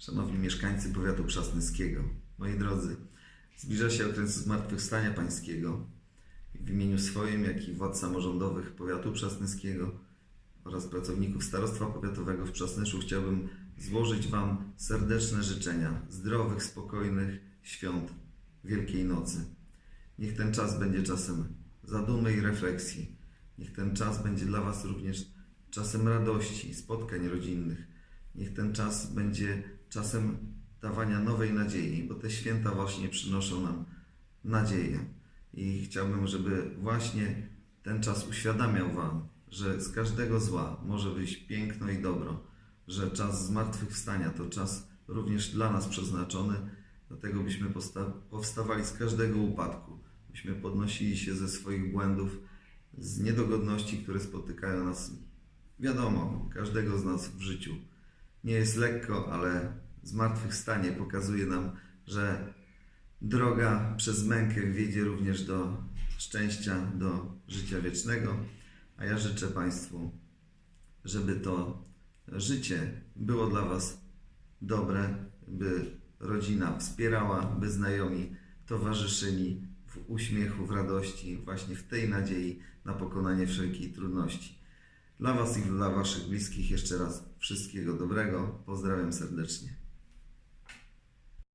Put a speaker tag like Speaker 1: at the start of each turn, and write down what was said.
Speaker 1: Szanowni mieszkańcy powiatu przasnyskiego, moi drodzy, zbliża się okres Zmartwychwstania Pańskiego. W imieniu swoim, jak i władz samorządowych powiatu przasnyskiego oraz pracowników Starostwa Powiatowego w Przasnyszu chciałbym złożyć Wam serdeczne życzenia zdrowych, spokojnych świąt Wielkiej Nocy. Niech ten czas będzie czasem zadumy i refleksji. Niech ten czas będzie dla Was również czasem radości, spotkań rodzinnych. Niech ten czas będzie czasem dawania nowej nadziei, bo te święta właśnie przynoszą nam nadzieję. I chciałbym, żeby właśnie ten czas uświadamiał Wam, że z każdego zła może wyjść piękno i dobro, że czas zmartwychwstania to czas również dla nas przeznaczony, dlatego byśmy powstawali z każdego upadku, byśmy podnosili się ze swoich błędów, z niedogodności, które spotykają nas, wiadomo, każdego z nas w życiu. Nie jest lekko, ale zmartwychwstanie pokazuje nam, że droga przez mękę wiedzie również do szczęścia, do życia wiecznego. A ja życzę Państwu, żeby to życie było dla Was dobre, by rodzina wspierała, by znajomi towarzyszyli w uśmiechu, w radości, właśnie w tej nadziei na pokonanie wszelkiej trudności. Dla Was i dla Waszych bliskich jeszcze raz wszystkiego dobrego. Pozdrawiam serdecznie.